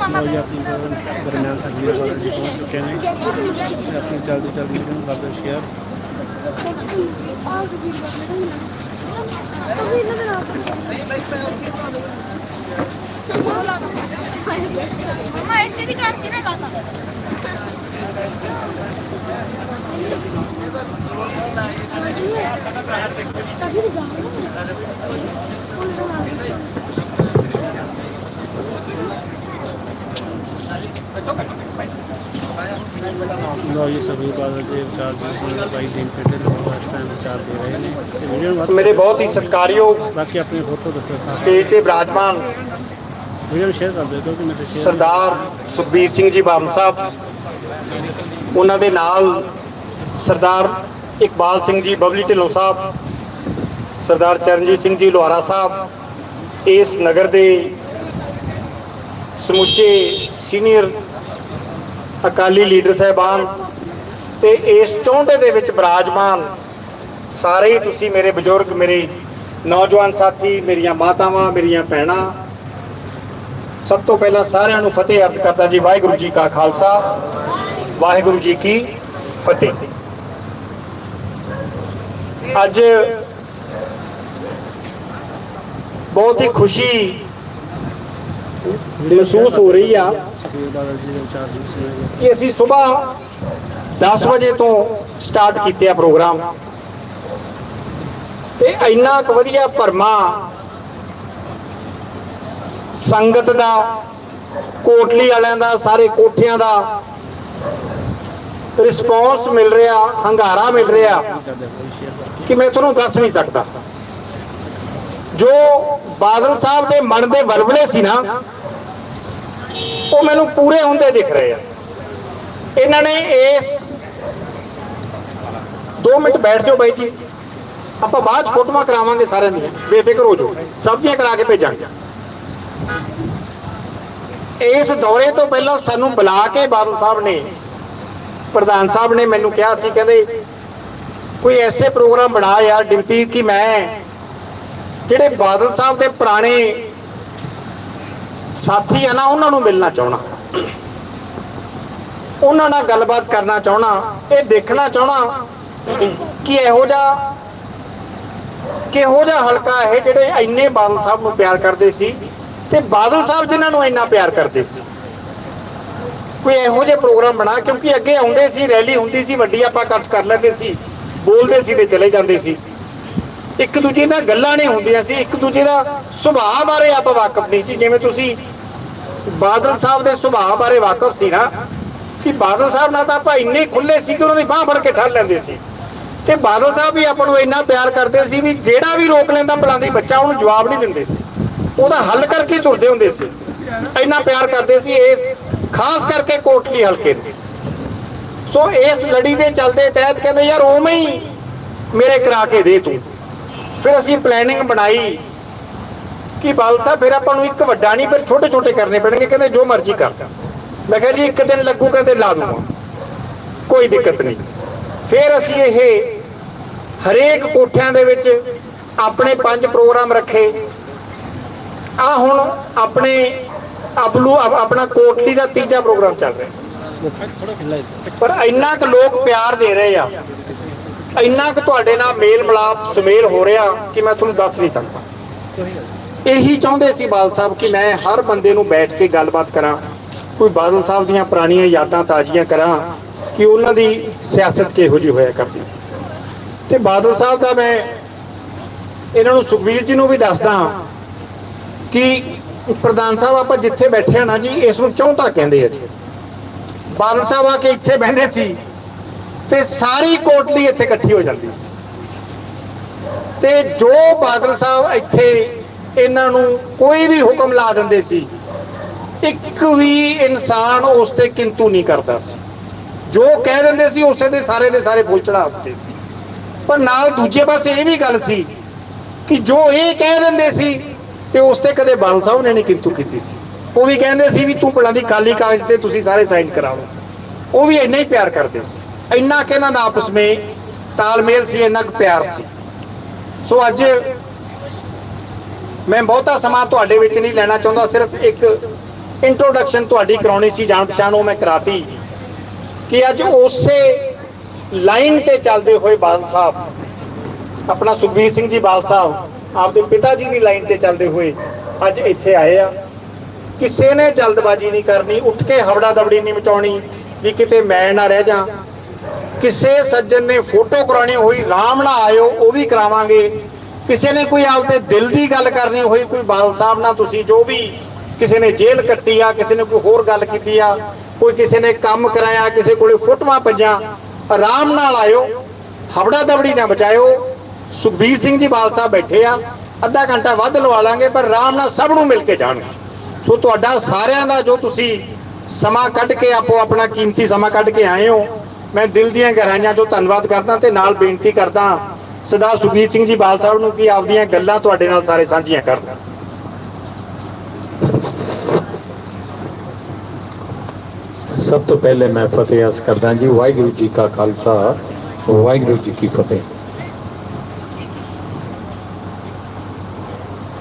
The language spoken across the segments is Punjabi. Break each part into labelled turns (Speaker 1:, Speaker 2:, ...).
Speaker 1: 2003 ਦਰਮਿਆਨ ਸਰਜੀਆ ਕਾਲਜ ਵਿੱਚ ਪਹੁੰਚ ਚੁੱਕੇ ਨੇ। ਤੇ ਆਪਣੀ ਚਲਦੀ ਚਲਦੀ ਨੂੰ ਵਰਦਸ਼ ਗਿਆ।
Speaker 2: ਮਮਾ ਐਸੇ ਵੀ ਕਰ ਸੀ ਨਾ ਲਾਤਾ।
Speaker 1: ਕਦੀ ਵੀ ਜਾਣਾ ਲਓ ਜੀ ਸਭੀ ਬਾਦਲ ਜੀ ਵਿਚਾਰ ਜੀ ਸੁਣ ਬਾਈ ਦਿਨ ਪੇਟੇ ਨੂੰ ਇਸ ਟਾਈਮ ਵਿਚਾਰ ਦੇ ਰਹੇ ਨੇ। ਤੇ ਵੀਡੀਓ ਨੂੰ ਵੱਧ
Speaker 3: ਮੇਰੇ ਬਹੁਤ ਹੀ ਸਤਿਕਾਰਯੋਗ
Speaker 1: ਬਾਕੀ ਆਪਣੀ ਫੋਟੋ ਦੱਸੋ ਸਾਰਾ
Speaker 3: ਸਟੇਜ ਤੇ ਬਿਰਾਜਮਾਨ
Speaker 1: ਵੀਡੀਓ ਨੂੰ ਸ਼ੇਅਰ ਕਰ ਦਿਓ ਕਿਉਂਕਿ ਮੈਂ
Speaker 3: ਸਰਦਾਰ ਸੁਖਬੀਰ ਸਿੰਘ ਜੀ ਬਾਦਲ ਸਾਹਿਬ ਉਹਨਾਂ ਦੇ ਨਾਲ ਸਰਦਾਰ ਇਕਬਾਲ ਸਿੰਘ ਜੀ ਬਬਲੀ ਢਿੱਲੋਂ ਸਾਹਿਬ ਸਰਦਾਰ ਚਰਨਜੀਤ ਸਿੰਘ ਜੀ ਲੋਹਾਰਾ ਸਾਹਿਬ ਇਸ ਨਗਰ ਦੇ ਸਮੁੱਚੇ ਸੀਨੀਅਰ ਅਕਾਲੀ ਲੀਡਰ ਸਾਹਿਬਾਨ ਤੇ ਇਸ ਚੌਂਟੇ ਦੇ ਵਿੱਚ ਬਿਰਾਜਮਾਨ ਸਾਰੇ ਹੀ ਤੁਸੀਂ ਮੇਰੇ ਬਜ਼ੁਰਗ, ਮੇਰੇ ਨੌਜਵਾਨ ਸਾਥੀ, ਮੇਰੀਆਂ ਮਾਤਾਵਾਂ, ਮੇਰੀਆਂ ਭੈਣਾਂ, ਸਭ ਤੋਂ ਪਹਿਲਾਂ ਸਾਰਿਆਂ ਨੂੰ ਫਤਿਹ ਅਰਜ਼ ਕਰਦਾ ਜੀ, ਵਾਹਿਗੁਰੂ ਜੀ ਕਾ ਖਾਲਸਾ, ਵਾਹਿਗੁਰੂ ਜੀ ਕੀ ਫਤਿਹ। ਅੱਜ ਬਹੁਤ ਹੀ ਖੁਸ਼ੀ ਮਹਿਸੂਸ ਹੋ ਰਹੀ ਆ
Speaker 1: ਸਭੀ ਬਾਦਲ ਜੀ ਦੇ ਵਿਚਾਰ ਜੀ
Speaker 3: ਕਿ ਅਸੀਂ ਸਵੇਰ 10 ਵਜੇ ਤੋਂ ਸਟਾਰਟ ਕੀਤੇ ਆ ਪ੍ਰੋਗਰਾਮ ਤੇ ਇੰਨਾ ਕੁ ਵਧੀਆ ਭਰਮਾ ਸੰਗਤ ਦਾ, ਕੋਟਲੀ ਵਾਲਿਆਂ ਦਾ, ਸਾਰੇ ਕੋਠਿਆਂ ਦਾ ਰਿਸਪੌਂਸ ਮਿਲ ਰਿਹਾ, ਹੰਗਾਰਾ ਮਿਲ ਰਿਹਾ। ਕਿ ਮੈਂ ਤੁਹਾਨੂੰ ਦੱਸ ਨਹੀਂ ਸਕਦਾ। ਜੋ ਬਾਦਲ ਸਾਹਿਬ ਦੇ ਮਨ ਦੇ ਵਲਵਲੇ ਸੀ ਨਾ ਉਹ ਮੈਨੂੰ ਪੂਰੇ ਹੁੰਦੇ ਦਿਖ ਰਹੇ ਆ। ਇਹਨਾਂ ਨੇ ਇਸ 2 ਮਿੰਟ ਬੈਠ ਜਾਓ ਬਾਈ ਜੀ। ਆਪਾਂ ਬਾਅਦ ਫੋਟੋਆਂ ਕਰਾਵਾਂਗੇ ਸਾਰਿਆਂ ਦੀਆਂ। ਬੇਫਿਕਰ ਹੋ ਜਾਓ। ਸਬਜ਼ੀਆਂ ਕਰਾ ਕੇ ਭੇਜਾਂਗੇ। ਇਸ ਦੌਰੇ ਤੋਂ ਪਹਿਲਾਂ ਸਾਨੂੰ ਬੁਲਾ ਕੇ ਬਾਦਲ ਸਾਹਿਬ ਨੇ, ਪ੍ਰਧਾਨ ਸਾਹਿਬ ਨੇ ਮੈਨੂੰ ਕਿਹਾ ਸੀ, ਕਹਿੰਦੇ ਕੋਈ ਐਸੇ ਪ੍ਰੋਗਰਾਮ ਬਣਾ ਯਾਰ, ਡਿੰਪੀ, ਕਿ ਮੈਂ ਜਿਹੜੇ ਬਾਦਲ ਸਾਹਿਬ ਦੇ ਪੁਰਾਣੇ ਸਾਥੀ ਆ ਨਾ, ਉਹਨਾਂ ਨੂੰ ਮਿਲਣਾ ਚਾਹਣਾ। ਉਹਨਾਂ ਨਾਲ ਗੱਲਬਾਤ ਕਰਨਾ ਚਾਹਣਾ, ਇਹ ਦੇਖਣਾ ਚਾਹਣਾ ਕਿ ਇਹੋ ਜਿਹਾ ਕਿਹੋ ਜਿਹਾ ਹਲਕਾ ਇਹ ਜਿਹੜੇ ਇੰਨੇ ਬਾਦਲ ਸਾਹਿਬ ਨੂੰ ਪਿਆਰ ਕਰਦੇ ਸੀ ਤੇ ਬਾਦਲ ਸਾਹਿਬ ਜਿਨ੍ਹਾਂ ਨੂੰ ਇੰਨਾ ਪਿਆਰ ਕਰਦੇ ਸੀ। ਕੋਈ ਇਹੋ ਜਿਹੇ ਪ੍ਰੋਗਰਾਮ ਬਣਾ, ਕਿਉਂਕਿ ਅੱਗੇ ਆਉਂਦੇ ਸੀ, ਰੈਲੀ ਹੁੰਦੀ ਸੀ, ਵੱਡੀ ਆਪਾਂ ਇਕੱਠ ਕਰ ਲੈਂਦੇ ਸੀ, ਬੋਲਦੇ ਸੀ ਤੇ ਚਲੇ ਜਾਂਦੇ ਸੀ। ਇੱਕ ਦੂਜੇ ਨਾਲ ਗੱਲਾਂ ਨਹੀਂ ਹੁੰਦੀਆਂ ਸੀ, ਇੱਕ ਦੂਜੇ ਦਾ ਸੁਭਾਅ ਬਾਰੇ ਆਪਾਂ ਵਾਕਫ ਨਹੀਂ ਸੀ। ਜਿਵੇਂ ਤੁਸੀਂ ਬਾਦਲ ਸਾਹਿਬ ਦੇ ਸੁਭਾਅ ਬਾਰੇ ਵਾਕਫ ਸੀ ਨਾ, ਕਿ ਬਾਦਲ ਸਾਹਿਬ ਨਾਲ ਤਾਂ ਆਪਾਂ ਇੰਨੇ ਖੁੱਲੇ ਸੀ ਕਿ ਉਹਨਾਂ ਦੀ ਬਾਹ ਫੜ ਕੇ ਠੱਲ ਲੈਂਦੇ ਸੀ। ਤੇ ਬਾਦਲ ਸਾਹਿਬ ਵੀ ਆਪਾਂ ਨੂੰ ਇੰਨਾ ਪਿਆਰ ਕਰਦੇ ਸੀ ਵੀ ਜਿਹੜਾ ਵੀ ਰੋਕ ਲੈਂਦਾ ਬੁਲਾਉਂਦੀ ਬੱਚਾ ਉਹਨੂੰ ਜਵਾਬ ਨਹੀਂ ਦਿੰਦੇ ਸੀ। ਉਹਦਾ ਹੱਲ ਕਰਕੇ ਤੁਰਦੇ ਹੁੰਦੇ ਸੀ। ਇੰਨਾ ਪਿਆਰ ਕਰਦੇ ਸੀ ਇਸ, ਖਾਸ ਕਰਕੇ ਕੋਟਲੀ ਹਲਕੇ ਨੂੰ। ਸੋ ਇਸ ਲੜੀ ਦੇ ਚੱਲਦੇ ਤਹਿਤ ਕਹਿੰਦੇ, ਯਾਰ ਉਵੇਂ ਹੀ ਮੇਰੇ ਕਰਾ ਕੇ ਦੇ ਤੂੰ। ਫਿਰ ਅਸੀਂ ਪਲੈਨਿੰਗ ਬਣਾਈ ਕਿ ਬਾਲ ਫਿਰ ਆਪਾਂ ਨੂੰ ਇੱਕ ਵੱਡਾ ਨਹੀਂ, ਫਿਰ ਛੋਟੇ ਛੋਟੇ ਕਰਨੇ ਪੈਣਗੇ, ਕਹਿੰਦੇ ਜੋ ਮਰਜ਼ੀ ਕਰ। ਮੈਂ ਕਿਹਾ ਜੀ, ਇੱਕ ਦਿਨ ਲੱਗੂ, ਕਹਿੰਦੇ ਲਾ ਦੂੰਗਾ। ਕੋਈ ਦਿੱਕਤ ਨਹੀਂ। ਫਿਰ ਅਸੀਂ ਇਹ ਹਰੇਕ ਕੋਠਿਆਂ ਦੇ ਵਿੱਚ ਆਪਣੇ ਪੰਜ ਪ੍ਰੋਗਰਾਮ ਰੱਖੇ। ਆ ਹੁਣ ਆਪਣੇ ਅਬਲੂ ਆਪਣਾ ਕੋਟਲੀ ਦਾ ਤੀਜਾ ਪ੍ਰੋਗਰਾਮ ਚੱਲ ਰਿਹਾ। ਪਰ ਇੰਨਾ ਕੁ ਲੋਕ ਪਿਆਰ ਦੇ ਰਹੇ ਆ। ਇੰਨਾ ਕੁ ਤੁਹਾਡੇ ਨਾਲ ਮੇਲ ਮਿਲਾਪ ਸੁਮੇਲ ਹੋ ਰਿਹਾ ਕਿ ਮੈਂ ਤੁਹਾਨੂੰ ਦੱਸ ਨਹੀਂ ਸਕਦਾ। ਇਹੀ ਚਾਹੁੰਦੇ ਸੀ ਬਾਦਲ ਸਾਹਿਬ ਕਿ ਮੈਂ ਹਰ ਬੰਦੇ ਨੂੰ ਬੈਠ ਕੇ ਗੱਲਬਾਤ ਕਰਾਂ, ਕੋਈ ਬਾਦਲ ਸਾਹਿਬ ਦੀਆਂ ਪੁਰਾਣੀਆਂ ਯਾਦਾਂ ਤਾਜ਼ੀਆਂ ਕਰਾਂ ਕਿ ਉਹਨਾਂ ਦੀ ਸਿਆਸਤ ਕਿਹੋ ਜਿਹੀ ਹੋਇਆ ਕਰਦੀ ਸੀ। ਤੇ ਬਾਦਲ ਸਾਹਿਬ ਦਾ ਮੈਂ ਇਹਨਾਂ ਨੂੰ ਸੁਖਬੀਰ ਜੀ ਨੂੰ ਵੀ ਦੱਸਦਾ ਕਿ ਪ੍ਰਧਾਨ ਸਾਹਿਬ ਆਪਾਂ ਜਿੱਥੇ ਬੈਠੇ ਆ ਨਾ ਜੀ, ਇਸ ਨੂੰ ਚੌਂਟਾ ਕਹਿੰਦੇ ਆ ਜੀ। ਬਾਦਲ ਸਾਹਿਬ ਆ ਕੇ ਇੱਥੇ ਬਹਿੰਦੇ ਸੀ। ਤੇ ਸਾਰੀ ਕੋਟਲੀ ਇੱਥੇ ਇਕੱਠੀ ਹੋ ਜਾਂਦੀ ਸੀ। ਤੇ ਜੋ ਬਾਦਲ ਸਾਹਿਬ ਇੱਥੇ ਇਹਨਾਂ ਨੂੰ ਕੋਈ ਵੀ ਹੁਕਮ ਲਾ ਦਿੰਦੇ ਸੀ, ਇੱਕ ਵੀ ਇਨਸਾਨ ਉਸ ਤੇ ਕਿੰਤੂ ਨਹੀਂ ਕਰਦਾ ਸੀ। ਜੋ ਕਹਿ ਦਿੰਦੇ ਸੀ, ਉਸੇ ਦੇ ਸਾਰੇ ਦੇ ਸਾਰੇ ਫੁੱਲ ਚੜਾ ਦਿੱਤੇ ਸੀ। ਪਰ ਨਾਲ ਦੂਜੇ ਪਾਸੇ ਇਹ ਵੀ ਗੱਲ ਸੀ ਕਿ ਜੋ ਇਹ ਕਹਿ ਦਿੰਦੇ ਸੀ ਤੇ ਉਸ ਤੇ ਕਦੇ ਬਾਦਲ ਸਾਹਿਬ ਨੇ ਨਹੀਂ ਕਿੰਤੂ ਕੀਤੀ ਸੀ। ਉਹ ਵੀ ਕਹਿੰਦੇ ਸੀ ਵੀ ਤੂੰ ਪਲਾਂ ਦੀ ਕਾਲੀ ਕਾਗਜ਼ ਤੇ ਤੁਸੀਂ ਸਾਰੇ ਸਾਈਨ ਕਰਾਓ ਉਹ ਵੀ ਇੰਨਾ ਹੀ ਪਿਆਰ ਕਰਦੇ ਸੀ। ਇੰਨਾ ਕਿ ਇਹਨਾਂ ਦਾ ਆਪਸ ਵਿੱਚ ਤਾਲਮੇਲ ਸੀ, ਇੰਨਾ ਕੁ ਪਿਆਰ ਸੀ। ਸੋ ਅੱਜ ਮੈਂ ਬਹੁਤਾ ਸਮਾਂ ਤੁਹਾਡੇ ਵਿੱਚ ਨਹੀਂ ਲੈਣਾ ਚਾਹੁੰਦਾ, ਸਿਰਫ ਇੱਕ ਇੰਟਰੋਡਕਸ਼ਨ ਤੁਹਾਡੀ ਕਰਾਉਣੀ ਸੀ, ਜਾਣ ਪਛਾਣ ਉਹ ਮੈਂ ਕਰਾਤੀ ਕਿ ਅੱਜ ਉਸੇ ਲਾਈਨ ਤੇ ਚੱਲਦੇ ਹੋਏ ਬਾਦਲ ਸਾਹਿਬ, ਆਪਣਾ ਸੁਖਬੀਰ ਸਿੰਘ ਜੀ ਬਾਦਲ ਸਾਹਿਬ, ਆਪਦੇ ਪਿਤਾ ਜੀ ਦੀ ਲਾਈਨ ਤੇ ਚੱਲਦੇ ਹੋਏ ਅੱਜ ਇੱਥੇ ਆਏ ਆ। ਕਿਸੇ ਨੇ ਜਲਦਬਾਜ਼ੀ ਨਹੀਂ ਕਰਨੀ, ਉੱਠ ਕੇ ਹਵੜਾ ਦਵੜੀ ਨਹੀਂ ਮਚਾਉਣੀ ਵੀ ਕਿਤੇ ਮੈਂ ਨਾ ਰਹਿ ਜਾ। ਕਿਸੇ ਸੱਜਣ ਨੇ ਫੋਟੋ ਕਰਾਉਣੀ ਹੋਈ, ਰਾਮ ਨਾਲ ਆਇਓ, ਉਹ ਵੀ ਕਰਾਵਾਂਗੇ। ਕਿਸੇ ਨੇ ਕੋਈ ਆਪਦੇ ਦਿਲ ਦੀ ਗੱਲ ਕਰਨੀ ਹੋਈ, ਕੋਈ ਬਾਲ ਸਾਹਿਬ ਨਾਲ ਤੁਸੀਂ ਜੋ ਵੀ ਕਿਸੇ ਨੇ ਜੇਲ੍ਹ ਕੱਟੀ ਆ, ਕਿਸੇ ਨੇ ਕੋਈ ਹੋਰ ਗੱਲ ਕੀਤੀ ਆ, ਕੋਈ ਕਿਸੇ ਨੇ ਕੰਮ ਕਰਾਇਆ, ਕਿਸੇ ਕੋਲੇ ਫੋਟੋਆਂ ਪਈਆਂ ਆਰਾਮ ਨਾਲ ਆਇਓ ਹਵੜਾ ਦਵੜੀ ਨਾ ਬਚਾਇਓ ਸੁਖਬੀਰ ਸਿੰਘ ਜੀ ਬਾਲ ਸਾਹਿਬ ਬੈਠੇ ਆ, ਅੱਧਾ ਘੰਟਾ ਵੱਧ ਲਵਾ ਲਾਂਗੇ, ਪਰ ਆਰਾਮ ਨਾਲ ਸਭ ਨੂੰ ਮਿਲ ਕੇ ਜਾਣਗੇ। ਸੋ ਤੁਹਾਡਾ ਸਾਰਿਆਂ ਦਾ ਜੋ ਤੁਸੀਂ ਸਮਾਂ ਕੱਢ ਕੇ ਆਪੋ ਆਪਣਾ ਕੀਮਤੀ ਸਮਾਂ ਕੱਢ ਕੇ ਆਏ ਹੋ ਮੈਂ ਦਿਲ ਦੀਆਂ ਗਹਿਰਾਈਆਂ ਤੋਂ ਧੰਨਵਾਦ ਕਰਦਾ ਤੇ ਨਾਲ ਬੇਨਤੀ ਕਰਦਾ ਸਰਦਾਰ ਸੁਖਬੀਰ ਸਿੰਘ ਜੀ ਬਾਲ ਸਾਹਿਬ ਨੂੰ ਕਿ ਆਪਦੀਆਂ ਗੱਲਾਂ ਤੁਹਾਡੇ ਨਾਲ ਸਾਰੇ ਸਾਂਝੀਆਂ ਕਰਨ।
Speaker 4: ਸਭ ਤੋਂ ਪਹਿਲੇ ਮੈਂ ਫਤਿਹ ਅਸ ਕਰਦਾ ਜੀ, ਵਾਹਿਗੁਰੂ ਜੀ ਕਾ ਖਾਲਸਾ, ਵਾਹਿਗੁਰੂ ਜੀ ਕੀ ਫਤਿਹ।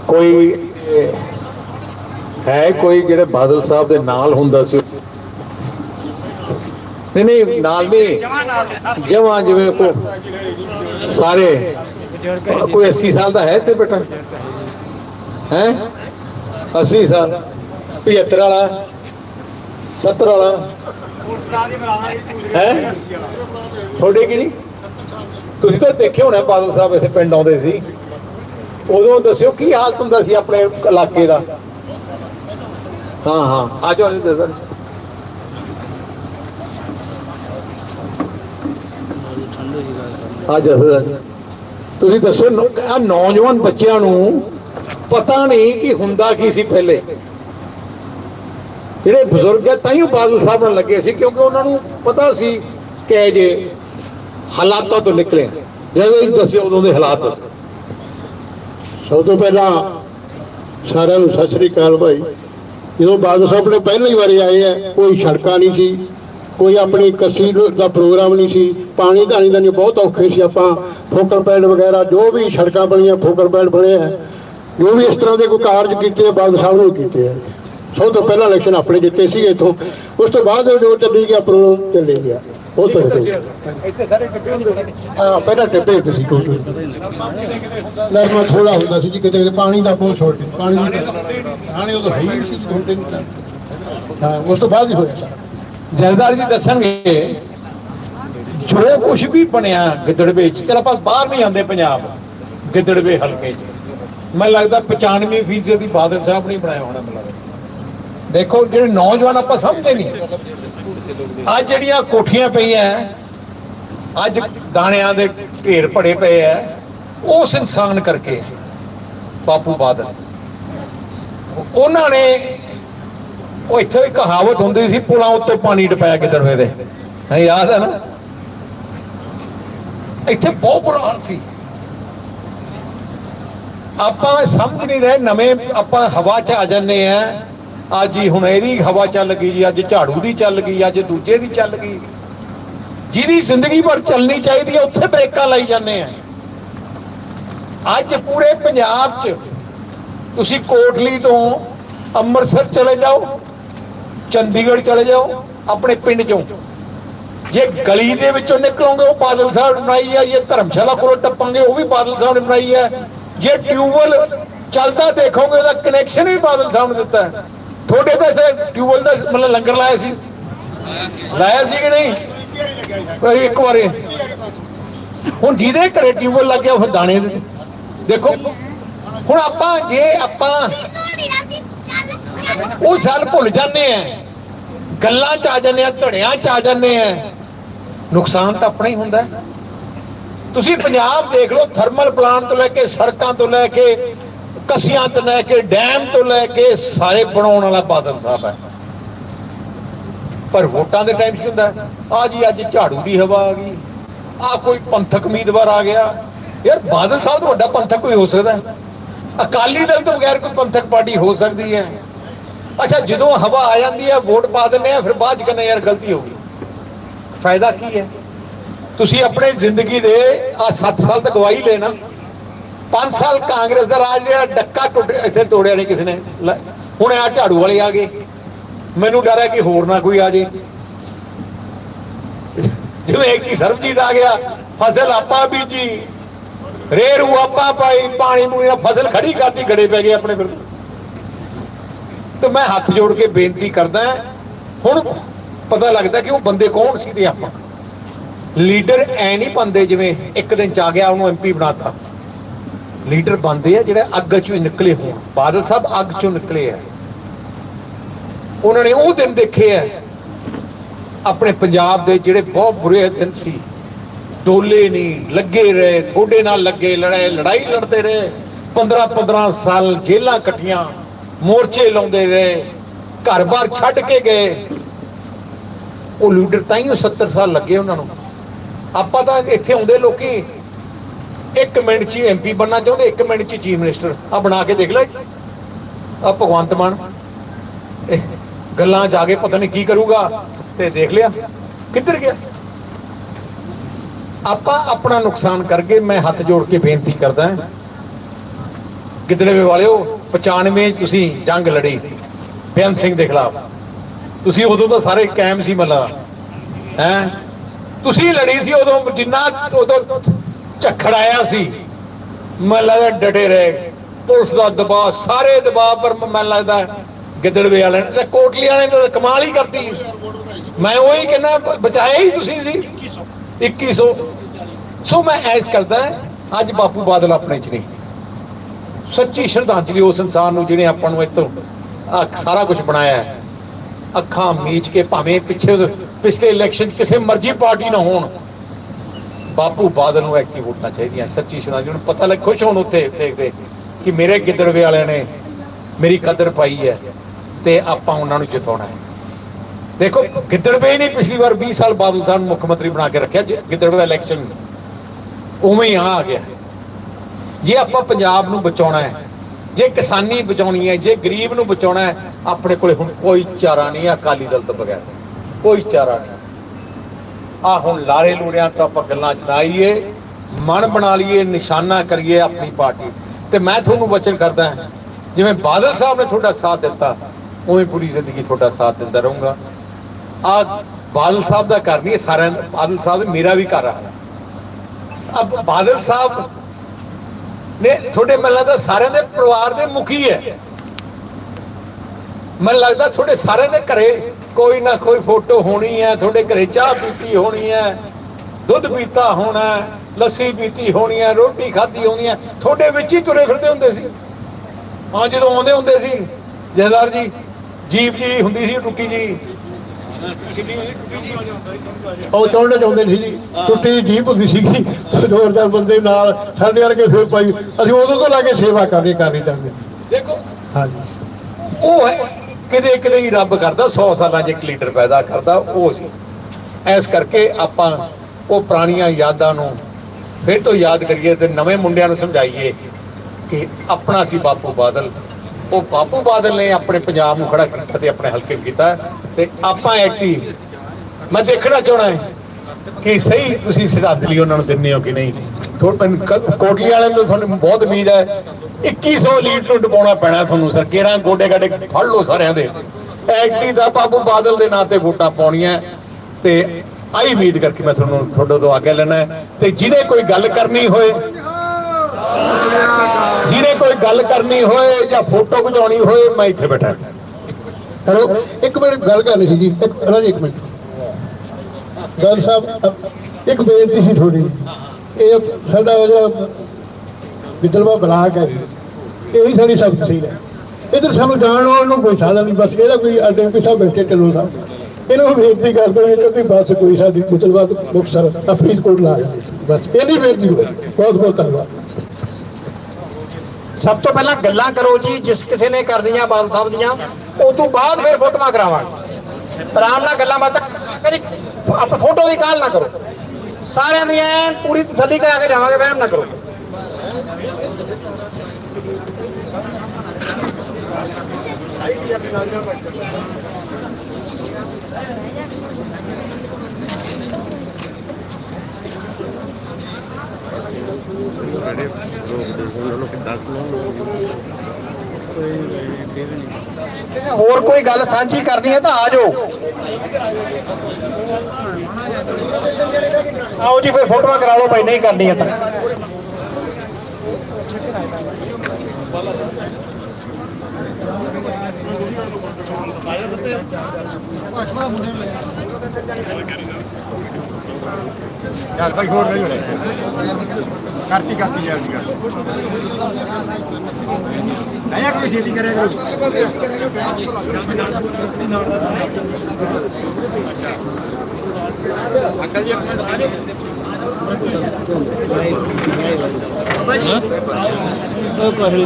Speaker 4: ਕੋਈ ਹੈ ਕੋਈ ਜਿਹੜੇ ਬਾਦਲ ਸਾਹਿਬ ਦੇ ਨਾਲ ਹੁੰਦਾ ਸੀ ਨਹੀਂ ਨਹੀਂ, ਨਾਲ ਨਹੀਂ ਜਵਾਂ ਜਿਵੇਂ ਕੋ ਸਾਰੇ। ਕੋਈ 80 ਸਾਲ ਦਾ ਹੈ ਤੇ ਬੇਟਾ? ਹੈ? 80 ਸਾਲ। 75 ਵਾਲਾ? 70 ਵਾਲਾ? ਹੈ? ਤੁਹਾਡੇ ਕੀ ਜੀ ਤੁਸੀਂ ਤਾਂ ਦੇਖੇ ਹੋਣੇ ਬਾਦਲ ਸਾਹਿਬ ਇੱਥੇ ਪਿੰਡ ਆਉਂਦੇ ਸੀ। ਉਦੋਂ ਦੱਸਿਓ ਕੀ ਹਾਲਤ ਹੁੰਦਾ ਸੀ ਆਪਣੇ ਇਲਾਕੇ ਦਾ? ਹਾਂ ਹਾਂ। ਆ ਜਾਓ ਦੱਸੋ
Speaker 1: ਠੰਡੋ ਜੀ ਗੱਲ ਕਰਨੀ
Speaker 4: ਆ ਜਸ ਤੁਸੀਂ ਦੱਸੋ ਆ ਨੌਜਵਾਨ ਬੱਚਿਆਂ ਨੂੰ ਪਤਾ ਨਹੀਂ ਕਿ ਹੁੰਦਾ ਕੀ ਸੀ ਪਹਿਲੇ। ਜਿਹੜੇ ਬਜ਼ੁਰਗ ਹੈ ਤਾਂ ਹੀ ਬਾਦਲ ਸਾਹਿਬ ਨਾਲ ਲੱਗੇ ਸੀ, ਕਿਉਂਕਿ ਉਹਨਾਂ ਨੂੰ ਪਤਾ ਸੀ ਕਿ ਜੇ ਹਾਲਾਤਾਂ ਤੋਂ ਨਿਕਲੇ ਜਦੋਂ ਹੀ ਦੱਸਿਓ ਉਦੋਂ ਦੇ ਹਾਲਾਤ ਦੱਸੋ।
Speaker 5: ਸਭ ਤੋਂ ਪਹਿਲਾਂ ਸਾਰਿਆਂ ਨੂੰ ਸਤਿ ਸ੍ਰੀ ਅਕਾਲ ਭਾਈ। ਜਦੋਂ ਬਾਦਲ ਸਾਹਿਬ ਨੇ ਪਹਿਲੀ ਵਾਰੀ ਆਏ ਆ, ਕੋਈ ਸੜਕਾਂ ਨਹੀਂ ਸੀ। ਕੋਈ ਆਪਣੀ ਕੱਸੀ ਦਾ ਪ੍ਰੋਗਰਾਮ ਨਹੀਂ ਸੀ ਪਾਣੀ ਧਾਣੀ ਦਾ ਨਹੀਂ ਬਹੁਤ ਔਖੇ ਸੀ ਆਪਾਂ। ਫੋਕਲ ਪੈਡ ਵਗੈਰਾ ਜੋ ਵੀ ਸੜਕਾਂ ਬਣੀਆਂ ਫੋਕਲ ਪੈਡ ਬਣੇ ਆ। ਜੋ ਵੀ ਇਸ ਤਰ੍ਹਾਂ ਦੇ ਕੋਈ ਕਾਰਜ ਕੀਤੇ ਆ ਬਾਦਲ ਸਾਹਿਬ ਨੇ ਕੀਤੇ ਆ। ਸਭ ਤੋਂ ਪਹਿਲਾਂ ਇਲੈਕਸ਼ਨ ਆਪਣੇ ਜਿੱਤੇ ਸੀ ਇੱਥੋਂ। ਉਸ ਤੋਂ ਬਾਅਦ ਜੋ ਚੱਲੀ ਗਿਆ ਪ੍ਰੋਗਰਾਮ ਚੱਲੇ ਗਿਆ। ਉਹ ਤੋਂ
Speaker 4: ਇੱਥੇ ਸਾਰੇ ਟੱਪੇ ਹੁੰਦੇ ਸੀ।
Speaker 5: ਹਾਂ ਪਹਿਲਾਂ ਟਿੱਪੇ ਹੁੰਦੇ ਸੀ ਟੋਟਲ ਨਰਮਾ ਥੋੜਾ ਹੁੰਦਾ ਸੀ ਜੀ ਕਿਤੇ ਪਾਣੀ ਦਾ ਬਹੁਤ ਛੋਟ ਪਾਣੀ ਦੀ ਪਾਣੀ ਉਦੋਂ ਹੈ ਹੀ ਸੀ ਹੁਣ ਤੇ। ਹਾਂ ਉਸ ਤੋਂ ਬਾਅਦ ਹੀ ਹੋਇਆ ਸਾਰਾ।
Speaker 4: ਜੈਲਦਾਰ ਜੀ ਦੱਸਣਗੇ, ਜੋ ਕੁਝ ਵੀ ਬਣਿਆ ਗਿੱਦੜਵੇ ਚ, ਚਲ ਆਪਾਂ ਬਾਹਰ ਨਹੀਂ ਆਉਂਦੇ ਪੰਜਾਬ, ਗਿੱਦੜਵੇ ਹਲਕੇ ਚ। ਮੈਨੂੰ ਲੱਗਦਾ 95% ਫੀਸਦੀ ਬਾਦਲ ਸਾਹਿਬ ਨੇ ਬਣਾਇਆ ਹੋਣਾ, ਮੈਨੂੰ ਦੇਖੋ, ਜਿਹੜੇ ਨੌਜਵਾਨ ਆਪਾਂ ਸਮਝਦੇ ਨਹੀਂ। ਅੱਜ ਜਿਹੜੀਆਂ ਕੋਠੀਆਂ ਪਈਆਂ, ਅੱਜ ਦਾਣਿਆਂ ਦੇ ਢੇਰ ਭੜੇ ਪਏ ਆ, ਉਸ ਇਨਸਾਨ ਕਰਕੇ ਬਾਪੂ ਬਾਦਲ। ਉਹਨਾਂ ਨੇ ਉਹ ਇੱਥੇ ਇੱਕ ਕਹਾਵਤ ਹੁੰਦੀ ਸੀ, ਪੁਲਾਂ ਉੱਤੇ ਪਾਣੀ ਡਪਾਇਆ ਗਿੱਦੜਵੇ ਦੇ ਹੈ ਯਾਦ ਹੈ ਨਾ? ਇੱਥੇ ਬਹੁਤ ਬੁਰਾ ਹਾਲ ਸੀ। ਆਪਾਂ ਸਮਝ ਨਹੀਂ ਰਹੇ, ਨਵੇਂ ਆਪਾਂ ਹਵਾ 'ਚ ਆ ਜੰਨੇ ਆ। ਅੱਜ ਹੀ ਹੁਣ ਇਹਦੀ ਹਵਾ ਚੱਲ ਗਈ ਜੀ, ਅੱਜ ਝਾੜੂ ਦੀ ਚੱਲ ਗਈ, ਅੱਜ ਦੂਜੇ ਦੀ ਚੱਲ ਗਈ। ਜਿਹਦੀ ਜ਼ਿੰਦਗੀ ਭਰ ਚੱਲਣੀ ਚਾਹੀਦੀ ਹੈ ਉੱਥੇ ਬ੍ਰੇਕਾਂ ਲਾਈ ਜਾਂਦੇ ਆ। ਅੱਜ ਪੂਰੇ ਪੰਜਾਬ 'ਚ ਤੁਸੀਂ ਕੋਟਲੀ ਤੋਂ ਅੰਮ੍ਰਿਤਸਰ ਚਲੇ ਜਾਓ ਚੰਡੀਗੜ੍ਹ ਚਲੇ ਜਾਓ, ਆਪਣੇ ਪਿੰਡ ਚੋਂ। ਜੇ ਗਲੀ ਦੇ ਵਿੱਚੋਂ ਨਿਕਲੋਗੇ, ਉਹ ਬਾਦਲ ਸਾਹਿਬ ਨੇ ਬਣਾਈ ਹੈ ਜੇ ਧਰਮਸ਼ਾਲਾ ਕੋਲੋਂ ਟੱਪਾਂਗੇ, ਉਹ ਵੀ ਬਾਦਲ ਸਾਹਿਬ ਨੇ ਬਣਾਈ ਹੈ ਜੇ ਟਿਊਬਵੈਲ ਚੱਲਦਾ ਦੇਖੋਗੇ, ਉਹਦਾ ਕਨੈਕਸ਼ਨ ਵੀ ਬਾਦਲ ਸਾਹਿਬ ਨੇ ਦਿੱਤਾ ਹੈ। ਤੁਹਾਡੇ ਤਾਂ ਇੱਥੇ ਟਿਊਬਵੈਲ ਦਾ ਮਤਲਬ ਲੰਗਰ ਲਾਇਆ ਸੀ। ਲਾਇਆ ਸੀ ਕਿ ਨਹੀਂ? ਇੱਕ ਵਾਰੀ। ਹੁਣ ਜਿਹਦੇ ਘਰੇ ਟਿਊਬਵੈਲ ਲੱਗ ਗਿਆ, ਉਹ ਦਾਣੇ ਦੇ। ਦੇਖੋ, ਹੁਣ ਆਪਾਂ ਜੇ ਆਪਾਂ ਉਹ ਸਾਲ ਭੁੱਲ ਜਾਂਦੇ ਆ। ਗੱਲਾਂ ਚ ਆ ਜਾਂਦੇ ਆ, ਧੜਿਆਂ ਚ ਆ ਜਾਂਦੇ ਆ। ਨੁਕਸਾਨ ਤਾਂ ਆਪਣਾ ਹੀ ਹੁੰਦਾ। ਤੁਸੀਂ ਪੰਜਾਬ ਦੇਖ ਲਓ, ਥਰਮਲ ਪਲਾਂਟ ਤੋਂ ਲੈ ਕੇ ਸੜਕਾਂ ਤੋਂ ਲੈ ਕੇ ਕਸੀਆਂ ਤੋਂ ਲੈ ਕੇ ਡੈਮ ਤੋਂ ਲੈ ਕੇ ਸਾਰੇ ਬਣਾਉਣ ਵਾਲਾ ਬਾਦਲ ਸਾਹਿਬ ਹੈ। ਪਰ ਵੋਟਾਂ ਦੇ ਟਾਈਮ ਚ ਹੁੰਦਾ? ਆ ਜੀ, ਅੱਜ ਝਾੜੂ ਦੀ ਹਵਾ ਆ ਗਈ। ਆ ਕੋਈ ਪੰਥਕ ਉਮੀਦਵਾਰ ਆ ਗਿਆ। ਯਾਰ, ਬਾਦਲ ਸਾਹਿਬ ਤੋਂ ਵੱਡਾ ਪੰਥਕ ਕੋਈ ਹੋ ਸਕਦਾ? ਅਕਾਲੀ ਦਲ ਤੋਂ ਬਗੈਰ ਕੋਈ ਪੰਥਕ ਪਾਰਟੀ ਹੋ ਸਕਦੀ ਹੈ। ਅੱਛਾ, ਜਦੋਂ ਹਵਾ ਆ ਜਾਂਦੀ ਹੈ, ਵੋਟ ਪਾ ਦਿੰਦੇ ਆ ਫਿਰ ਬਾਅਦ ਚ ਕਹਿੰਦੇ ਯਾਰ ਗਲਤੀ ਹੋ ਗਈ। ਫਾਇਦਾ ਕੀ ਹੈ? ਤੁਸੀਂ ਆਪਣੇ ਜ਼ਿੰਦਗੀ ਦੇ ਆ 7 ਸਾਲ ਤੱਕ ਗਵਾਹੀ ਲੈਣਾ 5 ਸਾਲ ਕਾਂਗਰਸ ਦਾ ਰਾਜ ਜਿਹੜਾ ਡੱਕਾ ਟੁੱਟ ਇੱਥੇ ਤੋੜਿਆ ਨਹੀਂ ਕਿਸੇ ਨੇ। ਹੁਣ ਆ ਝਾੜੂ ਵਾਲੇ ਆ ਗਏ। ਮੈਨੂੰ ਡਰ ਹੈ ਕਿ ਹੋਰ ਨਾ ਕੋਈ ਆ ਜੇ। ਜਿਵੇਂ ਇੱਕ ਹੀ ਸਰਬਜੀਤ ਆ ਗਿਆ, ਫਸਲ ਆਪਾਂ ਬੀਜੀ। ਰੇਰੂ ਆਪਾਂ ਪਾਈ ਪਾਣੀ ਪੂਣੀ ਨਾਲ ਫਸਲ ਖੜੀ ਕਰਤੀ, ਗੜੇ ਪੈ ਗਏ ਆਪਣੇ ਵਿਰੁੱਧ ਤੇ ਮੈਂ ਹੱਥ ਜੋੜ ਕੇ ਬੇਨਤੀ ਕਰਦਾ ਹੁਣ ਪਤਾ ਲੱਗਦਾ ਕਿ ਉਹ ਬੰਦੇ ਕੌਣ ਸੀ ਤੇ ਆਪਾਂ। ਲੀਡਰ ਐ ਨਹੀਂ ਬੰਦੇ ਜਿਵੇਂ ਇੱਕ ਦਿਨ ਚ ਆ ਗਿਆ, ਉਹਨੂੰ ਐਮਪੀ ਬਣਾਤਾ। ਲੀਡਰ ਬੰਦੇ ਆ ਜਿਹੜੇ ਅੱਗ ਚੋਂ ਨਿਕਲੇ ਹੋਣ। ਬਾਦਲ ਸਾਹਿਬ ਅੱਗ ਚੋਂ ਨਿਕਲੇ ਆ। ਉਹਨਾਂ ਨੇ ਉਹ ਦਿਨ ਦੇਖੇ ਆ, ਆਪਣੇ ਪੰਜਾਬ ਦੇ ਜਿਹੜੇ ਬਹੁਤ ਬੁਰੇ ਦਿਨ ਸੀ। ਡੋਲੇ ਨਹੀਂ, ਲੱਗੇ ਰਹੇ ਥੋੜੇ ਨਾਲ ਲੱਗੇ ਲੜਾਈ ਲੜਾਈ ਲੜਦੇ ਰਹੇ। 15 15 ਸਾਲ ਜੇਲਾਂ ਕੱਟੀਆਂ। ਮੋਰਚੇ ਲਾਉਂਦੇ ਰਹੇ, ਘਰ-ਬਾਰ ਛੱਡ ਕੇ ਗਏ। ਉਹ ਲੀਡਰ ਤਾਂ ਹੀ 70 ਸਾਲ ਲੱਗੇ ਉਹਨਾਂ ਨੂੰ। ਆਪਾਂ ਤਾਂ ਇੱਥੇ ਆਉਂਦੇ ਲੋਕੀ, ਇੱਕ ਮਿੰਟ 'ਚ ਐਮਪੀ ਬਣਨਾ ਚਾਹੁੰਦੇ, ਇੱਕ ਮਿੰਟ 'ਚ ਚੀਫ ਮਿਨਿਸਟਰ ਆ ਬਣਾ ਕੇ ਦੇਖ ਲੈ। ਆ ਭਗਵੰਤ ਮਾਨ। ਗੱਲਾਂ ਜਾ ਕੇ ਪਤਾ ਨਹੀਂ ਕੀ ਕਰੂਗਾ। ਤੇ ਦੇਖ ਲਿਆ, ਕਿੱਧਰ ਗਿਆ? ਆਪਾਂ ਆਪਣਾ ਨੁਕਸਾਨ ਕਰਕੇ ਮੈਂ ਹੱਥ ਜੋੜ ਕੇ ਬੇਨਤੀ ਕਰਦਾ ਹਾਂ ਗਿੱਦੜਵੇ ਵਾਲਿਓ 95 'ਚ ਤੁਸੀਂ ਜੰਗ ਲੜੀ ਬੇਅੰਤ ਸਿੰਘ ਦੇ ਖਿਲਾਫ। ਤੁਸੀਂ ਉਦੋਂ ਤਾਂ ਸਾਰੇ ਕਾਇਮ ਸੀ ਮੱਲਾ। ਹੈ? ਤੁਸੀਂ ਲੜੀ ਸੀ ਉਦੋਂ ਜਿੰਨਾ ਉਦੋਂ ਝੱਖੜ ਆਇਆ ਸੀ। ਮੈਨੂੰ ਲੱਗਦਾ ਡਟੇ ਰਹੇ। ਪੁਲਿਸ ਦਾ ਦਬਾਅ, ਸਾਰੇ ਦਬਾਅ ਪਰ ਮੈਨੂੰ ਲੱਗਦਾ ਗਿੱਦੜਵੇ ਵਾਲਿਆਂ ਨੇ ਤੇ ਕੋਟਲੀ ਵਾਲਿਆਂ ਨੇ ਤਾਂ ਕਮਾਲ ਹੀ ਕਰਤੀ। ਮੈਂ ਉਹੀ ਕਹਿੰਦਾ ਬਚਾਇਆ ਹੀ ਤੁਸੀਂ ਸੀ। 2100 ਸੋ। ਮੈਂ ਐਸ ਕਰਦਾ, ਅੱਜ ਬਾਪੂ ਬਾਦਲ ਆਪਣੇ ਚ ਨਹੀਂ ਸੱਚੀ ਸ਼ਰਧਾਂਜਲੀ ਉਸ ਇਨਸਾਨ ਨੂੰ ਜਿਹਨੇ ਆਪਾਂ ਨੂੰ ਇਤੋਂ ਸਾਰਾ ਕੁਝ ਬਣਾਇਆ ਅੱਖਾਂ ਮੀਚ ਕੇ ਭਾਵੇਂ ਪਿੱਛੇ ਪਿਛਲੇ ਇਲੈਕਸ਼ਨ 'ਚ ਕਿਸੇ ਮਰਜ਼ੀ ਪਾਰਟੀ ਨਾ ਹੋਣ। ਬਾਪੂ ਬਾਦਲ ਨੂੰ ਐਕਟਿਵ ਹੋਣਾ ਚਾਹੀਦੀਆਂ, ਸੱਚੀ ਸ਼ਰਧਾਂਜਲੀ ਨੂੰ ਪਤਾ ਲੱਗ ਖੁਸ਼ ਹੋਣ ਉੱਥੇ, ਦੇਖਦੇ ਕਿ ਮੇਰੇ ਗਿੱਦੜਵੇ ਵਾਲਿਆਂ ਨੇ ਮੇਰੀ ਕਦਰ ਪਾਈ ਹੈ ਤੇ ਆਪਾਂ ਉਹਨਾਂ ਨੂੰ ਜਿਤਾਉਣਾ ਹੈ। ਦੇਖੋ ਗਿੱਦੜਵੇ ਨਹੀਂ ਪਿਛਲੀ ਵਾਰ 20 ਸਾਲ ਬਾਦਲ ਸਾਹਿਬ ਨੂੰ ਮੁੱਖ ਮੰਤਰੀ ਬਣਾ ਕੇ ਰੱਖਿਆ ਜੇ ਗਿੱਦੜਵੇ ਦਾ ਇਲੈਕਸ਼ਨ ਉਵੇਂ ਹੀ ਆ ਗਿਆ। ਜੇ ਆਪਾਂ ਪੰਜਾਬ ਨੂੰ ਬਚਾਉਣਾ ਹੈ, ਜੇ ਕਿਸਾਨੀ ਬਚਾਉਣੀ ਹੈ, ਜੇ ਗਰੀਬ ਨੂੰ ਬਚਾਉਣਾ ਹੈ, ਆਪਣੇ ਕੋਲੇ ਹੁਣ ਕੋਈ ਚਾਰਾ ਨਹੀਂ ਹੈ, ਅਕਾਲੀ ਦਲ ਤੋਂ ਬਗੈਰ। ਕੋਈ ਚਾਰਾ ਨਹੀਂ। ਆ ਹੁਣ ਲਾਰੇ ਲੂੜਿਆਂ ਤੋਂ ਆਪਾਂ ਗੱਲਾਂ ਚਲਾਈਏ ਮਨ ਬਣਾ ਲਈਏ, ਨਿਸ਼ਾਨਾ ਕਰੀਏ ਆਪਣੀ ਪਾਰਟੀ। ਤੇ ਮੈਂ ਤੁਹਾਨੂੰ ਵਚਨ ਕਰਦਾ ਜਿਵੇਂ ਬਾਦਲ ਸਾਹਿਬ ਨੇ ਤੁਹਾਡਾ ਸਾਥ ਦਿੱਤਾ, ਉਵੇਂ ਪੂਰੀ ਜ਼ਿੰਦਗੀ ਤੁਹਾਡਾ ਸਾਥ ਦਿੰਦਾ ਰਹੂੰਗਾ। ਆ ਬਾਦਲ ਸਾਹਿਬ ਦਾ ਘਰ ਨਹੀਂ ਸਾਰਿਆਂ ਬਾਦਲ ਸਾਹਿਬ ਮੇਰਾ ਵੀ ਘਰ ਆ। ਅਬ ਬਾਦਲ ਸਾਹਿਬ ਨੇ ਤੁਹਾਡੇ ਮੈਨੂੰ ਲੱਗਦਾ ਸਾਰਿਆਂ ਦੇ ਪਰਿਵਾਰ ਦੇ ਮੁਖੀ ਹੈ। ਮੈਨੂੰ ਲੱਗਦਾ ਤੁਹਾਡੇ ਸਾਰਿਆਂ ਦੇ ਘਰੇ ਕੋਈ ਨਾ ਕੋਈ ਫੋਟੋ ਹੋਣੀ ਹੈ, ਤੁਹਾਡੇ ਘਰੇ ਚਾਹ ਪੀਤੀ ਹੋਣੀ ਹੈ, ਦੁੱਧ ਪੀਤਾ ਹੋਣਾ ਲੱਸੀ ਪੀਤੀ ਹੋਣੀ ਹੈ, ਰੋਟੀ ਖਾਧੀ ਹੋਣੀ ਹੈ, ਤੁਹਾਡੇ ਵਿੱਚ ਹੀ ਤੁਰੇ ਫਿਰਦੇ ਹੁੰਦੇ ਸੀ। ਹਾਂ, ਜਦੋਂ ਆਉਂਦੇ ਹੁੰਦੇ ਸੀ ਜਹਦਾਰ ਜੀ, ਜੀਪ ਜੀ ਹੁੰਦੀ ਸੀ ਟੁੱਟੀ ਜੀ
Speaker 5: ਉਹ ਚੌਂਡੇ ਚਾਹੁੰਦੇ ਸੀ ਜੀ। ਟੁੱਟੀ ਜੀਪ ਹੁੰਦੀ ਸੀਗੀ। ਚਾਰ ਬੰਦੇ ਨਾਲ ਸਾਡੇ ਵਰਗੇ ਫਿਰ ਭਾਈ ਅਸੀਂ ਉਦੋਂ ਤੋਂ ਲਾ ਕੇ ਸੇਵਾ ਕਰਨੀ ਕਰਨੀ ਚਾਹੁੰਦੇ
Speaker 4: ਦੇਖੋ
Speaker 5: ਹਾਂਜੀ।
Speaker 4: ਉਹ ਹੈ ਕਿਤੇ ਕਿਤੇ ਹੀ ਰੱਬ ਕਰਦਾ 100 ਸਾਲਾਂ 'ਚ ਇੱਕ ਲੀਡਰ ਪੈਦਾ ਕਰਦਾ ਉਹ ਸੀ। ਐਸ ਕਰਕੇ ਆਪਾਂ ਉਹ ਪੁਰਾਣੀਆਂ ਯਾਦਾਂ ਨੂੰ ਫਿਰ ਤੋਂ ਯਾਦ ਕਰੀਏ ਤੇ ਨਵੇਂ ਮੁੰਡਿਆਂ ਨੂੰ ਸਮਝਾਈਏ ਕਿ ਆਪਣਾ ਸੀ ਬਾਪੂ ਬਾਦਲ। ਉਹ ਬਾਪੂ ਬਾਦਲ ਨੇ ਆਪਣੇ ਪੰਜਾਬ ਨੂੰ ਖੜਾ ਕੀਤਾ ਤੇ ਆਪਣੇ ਹਲਕੇ ਨੂੰ ਕੀਤਾ ਤੇ ਆਪਾਂ ਐਕਟੀ ਮੈਂ ਦੇਖਣਾ ਚਾਹਣਾ ਹੈ ਕਿ ਸਹੀ ਤੁਸੀਂ ਸ਼ਰਧਾਂਜਲੀ ਉਹਨਾਂ ਨੂੰ ਦਿੰਦੇ ਹੋ ਕਿ ਨਹੀਂ। ਕੋਟਲੀ ਵਾਲਿਆਂ ਤੋਂ ਤੁਹਾਨੂੰ ਬਹੁਤ ਉਮੀਦ ਹੈ 2100 ਲੀਡ ਨੂੰ ਡਪਾਉਣਾ ਪੈਣਾ ਤੁਹਾਨੂੰ ਸਰ, ਕੇਰਾਂ ਗੋਡੇ ਗਾਡੇ ਫੜ ਲਓ ਸਾਰਿਆਂ ਦੇ। ਐਕਟੀ ਦਾ ਬਾਬੂ ਬਾਦਲ ਦੇ ਨਾਂ ਤੇ ਵੋਟਾਂ ਪਾਉਣੀਆਂ ਤੇ ਆਈ ਉਮੀਦ ਕਰਕੇ ਮੈਂ ਤੁਹਾਨੂੰ ਤੁਹਾਡੇ ਤੋਂ ਆਗਿਆ ਲੈਣਾ ਤੇ ਜਿਹਨੇ ਕੋਈ ਗੱਲ ਕਰਨੀ ਹੋਏ ਜਿਹਨੇ ਕੋਈ ਗੱਲ ਕਰਨੀ ਹੋਏ ਜਾਂ ਫੋਟੋ ਖਿਚਾਉਣੀ ਹੋਏ, ਮੈਂ ਇੱਥੇ ਬੈਠਾ।
Speaker 5: ਹੈਲੋ, ਇੱਕ ਮਿੰਟ, ਗੱਲ ਕਰਨੀ ਸੀ ਜੀ। ਇੱਕ ਰਾਜੀ, ਇੱਕ ਮਿੰਟ। ਗੱਲ ਸਾਹਿਬ ਇੱਕ ਬੇਨਤੀ ਸੀ ਥੋੜੀ ਇਹ ਸਾਡਾ ਜਿਹੜਾ ਵਿਦਲਵਾ ਬਲਾਕ ਹੈ, ਇਹੀ ਸਾਡੀ ਸਭ ਤਹਿਸੀਲ ਹੈ। ਇਧਰ ਸਾਨੂੰ ਜਾਣ ਆਉਣ ਨੂੰ ਕੋਈ ਸਾਧਨ ਨਹੀਂ, ਬਸ ਇਹਦਾ ਕੋਈ ਐਡਵੋਕੇਟ ਸਾਹਿਬ ਬੈਠੇ ਢਿੱਲੋਂ ਸਾਹਿਬ ਇਹਨਾਂ ਨੂੰ ਬੇਨਤੀ ਕਰਦੇ ਨੇ ਕਿ ਬਸ ਕੋਈ ਸਾਡੀ ਵਿਦਲਵਾ ਮੁਕਤਸਰ ਫਰੀਦਕੋਟ ਲਾ ਬਸ, ਇਹਦੀ ਬੇਨਤੀ ਹੋਈ। ਬਹੁਤ ਬਹੁਤ ਧੰਨਵਾਦ।
Speaker 3: ਸਭ ਤੋਂ ਪਹਿਲਾਂ ਗੱਲਾਂ ਕਰੋ ਜੀ, ਜਿਸ ਕਿਸੇ ਨੇ ਕਰਨੀਆਂ ਬਾਦਲ ਸਾਹਿਬ ਦੀਆਂ ਉਸ ਤੋਂ ਬਾਅਦ ਫਿਰ ਫੋਟੋਆਂ ਕਰਾਵਾਂਗੇ। ਆਰਾਮ ਨਾਲ ਗੱਲਾਂ ਬਾਤਾਂ ਕਰੀ ਆਪਾਂ ਫੋਟੋ ਦੀ ਕਾਲ ਨਾ ਕਰੋ। ਸਾਰਿਆਂ ਦੀ ਐਨ ਪੂਰੀ ਤਸੱਲੀ ਕਰਾ ਕੇ ਜਾਵਾਂਗੇ, ਵਹਿਮ ਨਾ ਕਰੋ।
Speaker 1: ਜਿਹੜੇ ਲੋਕ ਦੇਖਣ ਲੋਕ ਦੱਸ ਲਓ ਕੋਈ ਦੇ ਵੀ ਨਹੀਂ
Speaker 3: ਤੇ ਹੋਰ ਕੋਈ ਗੱਲ ਸਾਂਝੀ ਕਰਨੀ ਹੈ ਤਾਂ ਆ ਜਾਓ। ਆਓ ਜੀ, ਫਿਰ ਫੋਟੋਆਂ ਕਰਾ ਲਓ ਭਾਈ, ਨਹੀਂ ਕਰਨੀਆਂ ਤਾਂ।
Speaker 6: ਚੱਲ ਭਾਈ ਹੋਰ ਨਹੀਂ ਹੋਣੇ ਕਰਤੀ ਕਰਤੀ ਜਾ ਜੀ ਗੱਲ। ਨਹੀਂ ਕੋਈ ਛੇਤੀ ਕਰਿਆ ਕਰੋ।
Speaker 1: ਉਹ ਕੁਝ ਨਹੀਂ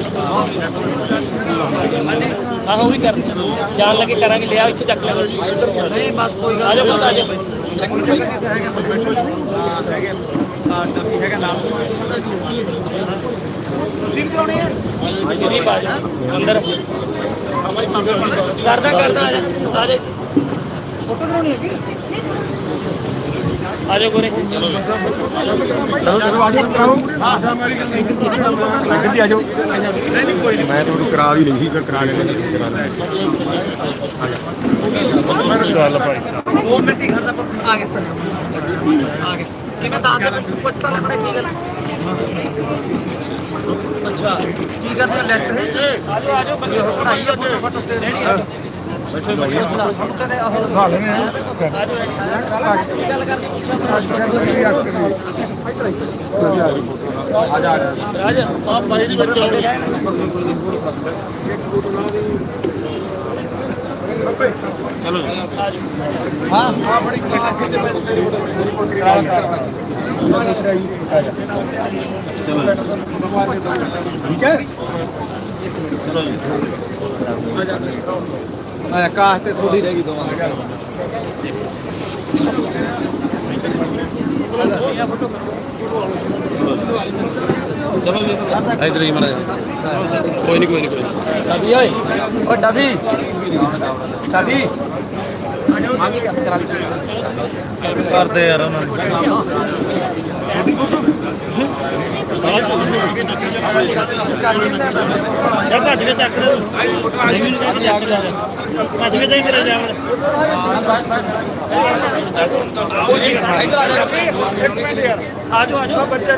Speaker 7: ਆਹੋ ਵੀ ਕਰ ਜਾਣ ਲੱਗੇ ਕਰਾਂਗੇ ਲਿਆ ਇੱਥੇ ਚੱਕ ਲੈ ਨਹੀਂ ਬਸ ਕੋਈ ਗੱਲ ਨਹੀਂ। ਆ ਜਾਓ। ਤੁਸੀਂ ਵੀ ਕਰਾਉਣੇ ਆ? ਤੁਸੀਂ ਪਾ ਜਾ ਅੰਦਰ। ਕਰਦਾ ਕਰਦਾ ਆ ਜਾ ਆ ਜਾ। ਫੋਟੋ ਕਰਾਉਣੀ ਹੈ ਆ ਜਾਓ ਗੋਰੇ
Speaker 6: ਚਲੋ ਚਲੋ ਆ ਜਾਓ ਕਰਾਓ ਗੱਡੀ ਆ ਜਾਓ ਨਹੀਂ ਨਹੀਂ ਕੋਈ ਨਹੀਂ ਮੈਂ ਤੁਹਾਨੂੰ ਕਰਾ। ਵੀ ਲਈ ਸੀ ਫਿਰ ਕਰਾ ਕੇ ਨਹੀਂ ਕਰਾ ਲੈ
Speaker 1: ਚੱਲ ਭਾਈ
Speaker 7: ਦੋ ਮਿੰਟ ਹੀ ਖੜਦਾ ਆ ਗਿਆ ਆ ਗਿਆ ਕਿਵੇਂ ਤਾਂ ਆਂਦੇ ਪੁੱਛ ਤਾਂ ਲੱਭੜੇ ਕੀ ਗੱਲ ਅੱਛਾ ਕੀ ਕਰਦੇ ਲੈਫਟ ਹੈ ਆਜੋ ਆਜੋ ਬੰਦੇ ਪੜਾਈ ਆ ਫੋਟੋ ਫੋਟੋ ਲੈਣੀ ਆ ਰਾਜ ਆ ਬਾਈ ਦੀ ਬੱਚੇ
Speaker 6: ਠੀਕ ਹੈ ਆ ਕਾਹ ਤੇ ਥੋੜੀ ਰਹਿ ਗਈ ਦੋਵਾਂ ਦੀ।
Speaker 8: ਇੱਧਰ ਹੀ ਮੜਾ ਕੋਈ ਨਹੀਂ ਕੋਈ ਨਹੀਂ ਕੋਈ
Speaker 7: ਡਬੀ ਓਏ। ਓ ਡਬੀ। ਡਬੀ।
Speaker 8: ਕਰਦੇ ਯਾਰ ਉਹਨਾਂ ਨੂੰ।
Speaker 7: ਜਾ ਭੱਜ ਕੇ ਚੱਕ ਲੈ ਨਹੀਂ ਵੀ ਚੱਕ ਜਾ ਭੱਜ ਕੇ ਜਾਈ ਤੇਰਾ ਜਾਵੜ ਆ ਜਾਓ ਆ ਜਾਓ ਬੱਚਾ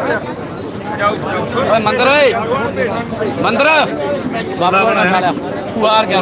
Speaker 8: ਓਏ ਮੰਦਰ ਓਏ। ਮੰਦਰ। ਬਾਬਾ ਬਣਾ ਲਿਆ। ਕੁਆਰ ਗਿਆ।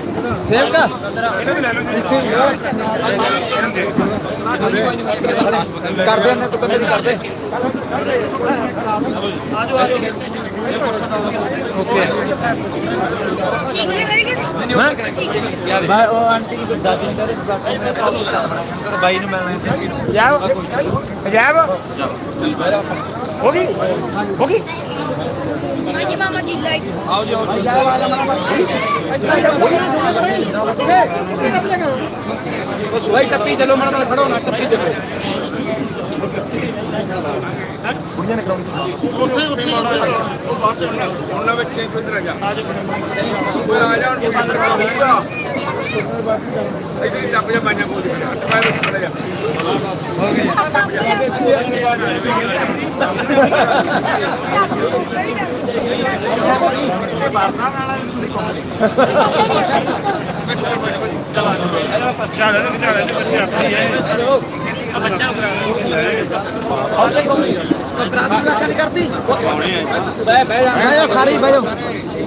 Speaker 6: ਵੀ ਲੈ ਲਓ ਜੀ
Speaker 8: ਕਰਦੇ ਨੇ ਤੂੰ ਕਹਿੰਦੇ ਦੀ ਕਰਦੇ।
Speaker 6: ਭਾਈ ਉਹ ਆਂਟੀ ਦੀ ਦਾਦੀ ਨੂੰ ਕਹਦੇ ਬਸ ਮੈਂ ਫੋਲੋ ਕਰ ਬਾਈ ਨੂੰ ਮਿਲਣਾ ਜਾਬ ਜਾਬ ਹੋ ਗਈ? ਹੋ ਗਈ?
Speaker 2: ਹਾਂਜੀ ਮਾਮਾ ਜੀ ਲਾਈਕ
Speaker 8: ਭਾਈ ਟੱਪੀ ਚੱਲੋ ਮੜਾ ਨਾਲ ਖੜੋ ਨਾ ਟੱਪੀ ਚੱਲੋ।
Speaker 6: ਉਹਨਾਂ ਵਿੱਚ ਕੋਈ ਇਧਰ ਆ ਜਾ। ਕੋਈ ਆ ਜਾ ਕੋਈ ਅੰਦਰ ਕਰਾਉਂਗਾ ਇਧਰ ਚੱਪ ਜਾ ਬਾਈਆਂ ਕੋਲ ਦੀ ਹੱਟ ਪਾਏ ਵਿੱਚ ਖੜੇ ਜਾ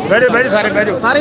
Speaker 1: ਬੈਠੋ ਬੈਠੋ ਸਾਰੇ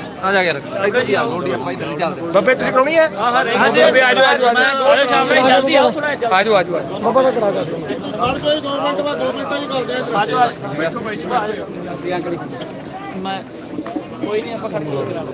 Speaker 9: ਆ ਜਾਓ ਆ ਜਾ ਯਾਰ ਇੱਧਰ ਦੀ ਆ ਰੋਡੀ ਆਪਾਂ ਇੱਧਰ ਦੀ ਚੱਲਦੇ
Speaker 1: ਬੱਬੇ ਤੁਸੀਂ ਕਰਾਉਣੀ ਹੈ? ਹਾਂਜੀ ਬੱਬੇ ਆਜੋ ਆਜੋ
Speaker 7: ਅਰੇ ਸਾਹਮਣੇ ਜਲਦੀ ਆਓ ਥੋੜਾ ਜਿਹਾ
Speaker 1: ਆਜੋ ਆਜੋ
Speaker 7: ਕੋਈ ਨਹੀਂ ਆਪਾਂ ਖੜ ਕੇ ਕਰਾ ਲਓ।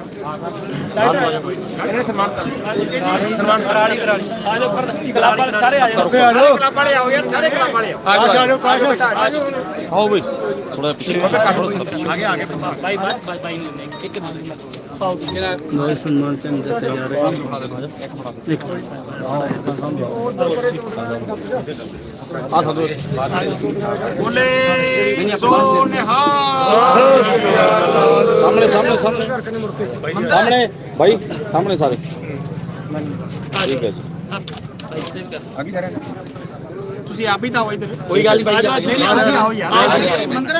Speaker 7: ਸਨਮਾਨ ਕਰਾਲੀ ਕਰਾਲੀ ਆ ਜਾਓ ਕਰ ਵਾਲੇ ਸਾਰੇ ਆ ਜਾਓ
Speaker 3: ਕਲੱਬ ਵਾਲੇ ਆਓ ਯਾਰ ਸਾਰੇ ਕਲੱਬ ਵਾਲੇ ਆਓ
Speaker 8: ਆਓ ਬਈ ਥੋੜਾ ਪਿੱਛੇ
Speaker 9: ਆਗੇ ਆਗੇ
Speaker 7: ਬਾਈ ਬਾਈ ਬਾਈ ਇੱਕ ਮਿੰਟ ਪਾਓ
Speaker 1: ਨਵੇਂ ਸਨਮਾਨ ਚੰਦ ਦਿੱਤੇ ਜਾ ਰਹੇ ਹਨ ਇੱਕ
Speaker 3: ਬੋਲੇ ਸੋ ਨਿਹਾਲ
Speaker 8: ਸਾਹਮਣੇ ਸਾਹਮਣੇ ਸਾਹਮਣੇ ਸਾਹਮਣੇ ਬਾਈ ਸਾਹਮਣੇ ਸਾਰੇ ਠੀਕ ਹੈ ਜੀ
Speaker 3: ਤੁਸੀਂ ਆਪ ਹੀ ਤਾਂ ਆਓ ਇੱਧਰ
Speaker 8: ਕੋਈ ਗੱਲ ਨਹੀਂ ਬਾਈ
Speaker 3: ਤੁਸੀਂ ਆਓ ਯਾਰ ਮੰਦਰ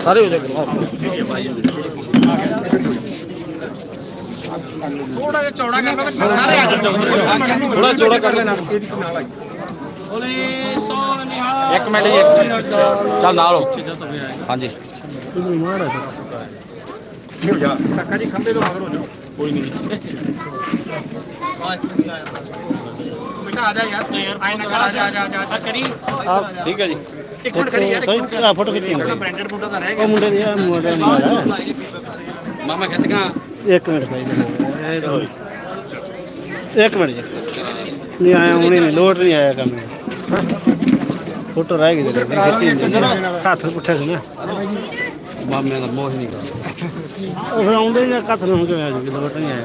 Speaker 8: ਸਾਰੇ ਹੋ ਜਾਏ
Speaker 3: ਥੋੜਾ ਜਿਹਾ ਚੌੜਾ ਕਰ ਲਓ ਤੇ ਸਾਰੇ ਆ ਜਾਓ
Speaker 8: ਥੋੜਾ ਚੌੜਾ ਕਰ ਲੈਣਾ
Speaker 7: ਬੋਲੇ ਸੋ ਨਿਹਾਲ
Speaker 8: ਇੱਕ ਮਿੰਟ ਜੀ ਚੱਲ ਨਾਲ ਹੋ ਹਾਂਜੀ
Speaker 3: ਕਾਕਾ ਜੀ ਖੰਬੇ ਤੋਂ ਮਗਰ ਹੋ। ਜਾਓ
Speaker 8: ਕੋਈ ਨਹੀਂ
Speaker 3: ਬੇਟਾ ਆ ਜਾ ਯਾਰ ਆਏ ਨਾ ਕਰ ਆ ਜਾ ਆ ਜਾ ਆ ਜਾ, ਆ ਜਾ
Speaker 7: ਕਰੀ
Speaker 8: ਠੀਕ ਹੈ ਜੀ।
Speaker 3: ਇੱਕ ਮਿੰਟ ਖੜੀ ਯਾਰ ਇੱਕ ਮਿੰਟ।
Speaker 1: ਫੋਟੋ ਖਿੱਚੀ
Speaker 3: ਥੋੜਾ ਬ੍ਰਾਂਡਡ ਬੂਟਾ ਤਾਂ ਰਹਿ ਗਿਆ
Speaker 1: ਮੁੰਡੇ ਦੀ ਆ ਮੁੰਡੇ ਦੀ ਮਾਰ
Speaker 8: ਮਾਮਾ ਖਿੱਚ ਗਾ
Speaker 1: ਇੱਕ ਮਿੰਟ ਭਾਈ ਇੱਕ ਮਿੰਟ ਜੀ। ਨਹੀਂ ਆਇਆ ਹੁਣੇ ਨਹੀਂ ਲੋਟ ਨਹੀਂ ਆਇਆ ਕੰਮ। ਫੋਟੋ ਰਹਿ ਗਈ ਤੇ ਹੱਥ ਪੁੱਠੇ ਸੀ ਨਾ।
Speaker 8: ਮਾਮੇ ਦਾ ਮੋਹ ਹੀ ਨਹੀਂ ਕਰਦਾ।
Speaker 1: ਉਹ ਫਿਰ ਆਉਂਦੇ ਜਾਂ ਕੱਥ ਨੂੰ ਕਿਵੇਂ ਆ ਜੂਗੀ ਲੋਟ ਨਹੀਂ ਆਇਆ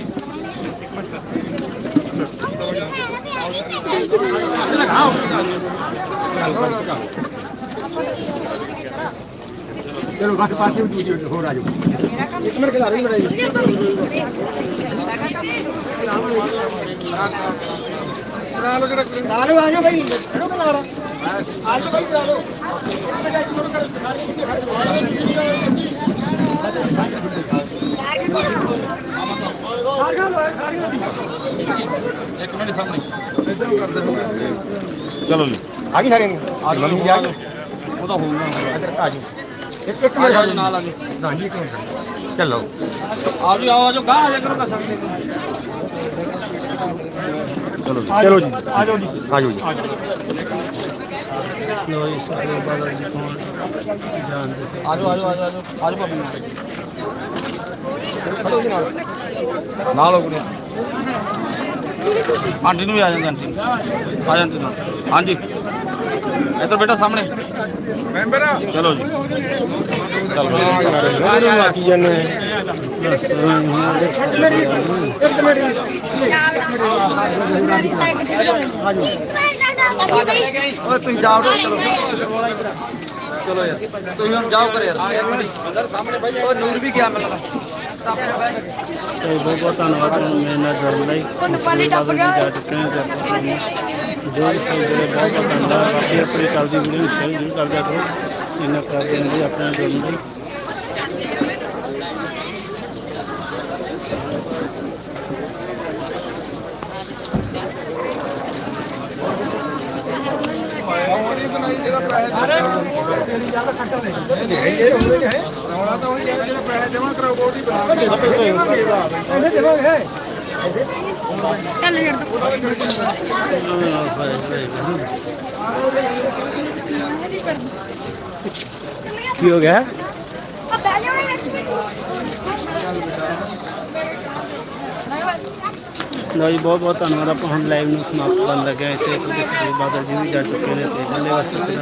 Speaker 6: ਚਲੋ ਬਸ ਪਾਸੇ ਦੂਜੀ ਹੋਰ ਆ ਜਾਓ। ਇੱਕ ਮਿੰਟ ਖਿਲਾ ਰਹੀ ਬੜਾਈ ਕਰਾ ਲਓ ਆ ਜਾਓ ਭਾਈ ਖੜੋ ਕਰਾ ਲਓ ਆ ਜਾਓ ਭਾਈ ਕਰਾ ਲਓ
Speaker 8: ਚਲੋ ਜੀ।
Speaker 6: ਆ ਗਈ ਸਾਰਿਆਂ ਨੂੰ ਆ ਗਈ ਜੀ ਆ ਗਈ? ਉਹ ਤਾਂ ਹੋਊਗਾ। ਇੱਧਰ ਆ ਜਾਓ ਇੱਕ ਇੱਕ ਮਿੰਟ। ਨਾਲ ਆ ਜਾਓ ਹਾਂਜੀ ਇੱਕ ਮਿੰਟ।
Speaker 9: ਚਲੋ।
Speaker 8: ਆਜੋ ਆਓ ਆਜੋ ਗਾਹ ਆ ਜਾ ਕਰੋ ਕਸਮ
Speaker 9: ਚਲੋ ਜੀ। ਚਲੋ ਜੀ ਆਜੋ ਜੀ। ਆਜੋ ਜੀ।
Speaker 1: ਲੋ ਜੀ। ਸਾਰੇ ਬਾਦਲ ਜੀ ਪਹੁੰਚ। ਜਾਣਦੇ
Speaker 8: ਆਜੋ ਆਜੋ ਆਜੋ ਆਜੋ ਆਜੋ ਭਾਬੀ ਜੀ। ਨਾਲ ਹੋ ਗੁਰੂ ਆਂਟੀ ਨੂੰ ਵੀ ਆ ਜਾਂਦੇ ਆਂਟੀ ਆ ਜਾਂਦੇ ਨਾਲ। ਹਾਂਜੀ। ਇੱਧਰ ਬੇਟਾ ਸਾਹਮਣੇ। ਮੈਂਬਰ। ਚਲੋ ਜੀ।
Speaker 1: ਬਾਕੀ ਜਨ ਬਸ
Speaker 2: ਓਏ ਤੁਸੀਂ ਜਾਓ ਚਲੋ।
Speaker 9: ਚਲੋ ਯਾਰ। ਤੁਸੀਂ ਹੁਣ ਜਾਓ ਕਰ ਯਾਰ। ਅੰਦਰ ਸਾਹਮਣੇ ਭਾਈ ਉਹ ਨੂਰ ਵੀ ਗਿਆ ਮੈਨੂੰ।
Speaker 1: ਤੇ ਬਹੁਤ ਬਹੁਤ ਧੰਨਵਾਦ ਮੇਰੇ ਨਾਲ ਜੁੜਨ ਲਈ।
Speaker 2: ਪਾਲੀ ਟੱਪ ਗਿਆ।
Speaker 1: ਜਾ ਚੁੱਕੇ ਹਾਂ ਨੂੰ ਜੋ ਵੀ ਸਹੀ ਜਿਹੜੇ ਬਹੁਤ ਬਹੁਤ ਧੰਨਵਾਦ ਬਾਕੀ ਆਪਣੀ ਚੱਲਦੀ ਵੀਡੀਓ ਨੂੰ ਸ਼ੇਅਰ ਜ਼ਰੂਰ ਕਰ ਦਿਆ ਕਰੋ ਇੰਨਾ ਕਰ ਦੇਣ ਲਈ ਆਪਣੇ ਨਾਲ ਜੁੜਨ ਲਈ।
Speaker 2: ਚੱਲ ਯਾਰ
Speaker 1: ਕੀ ਹੋ ਗਿਆ?
Speaker 2: ਬੈ ਜਾ
Speaker 1: ਬਹੁਤ ਬਹੁਤ ਧੰਨਵਾਦ। ਆਪਾਂ ਹੁਣ ਲਾਈਵ ਨੂੰ ਸਮਾਪਤ ਕਰਨ ਲੱਗੇ ਹਾਂ। ਇੱਥੇ ਕਿਉਂਕਿ ਸਾਡੇ ਬਾਦਲ ਜੀ ਵੀ ਜਾ ਚੁੱਕੇ ਨੇ ਤੇ ਜੱਲੇ ਵਾਸਤੇ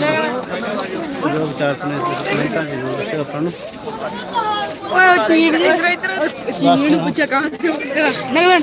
Speaker 1: ਜੋ ਵਿਚਾਰ ਸਨੇ ਤੁਸੀਂ ਕਮੈਂਟਾਂ ਜ਼ਰੂਰ ਦੱਸਿਓ ਆਪਾਂ ਨੂੰ।
Speaker 2: ਓਏ ਚੀੜ ਨਹੀਂ ਇੱਧਰ ਚੀੜ ਨੂੰ ਪੁੱਛਿਆ ਕਹਾਂ ਸੇ ਨਿਕਲਣ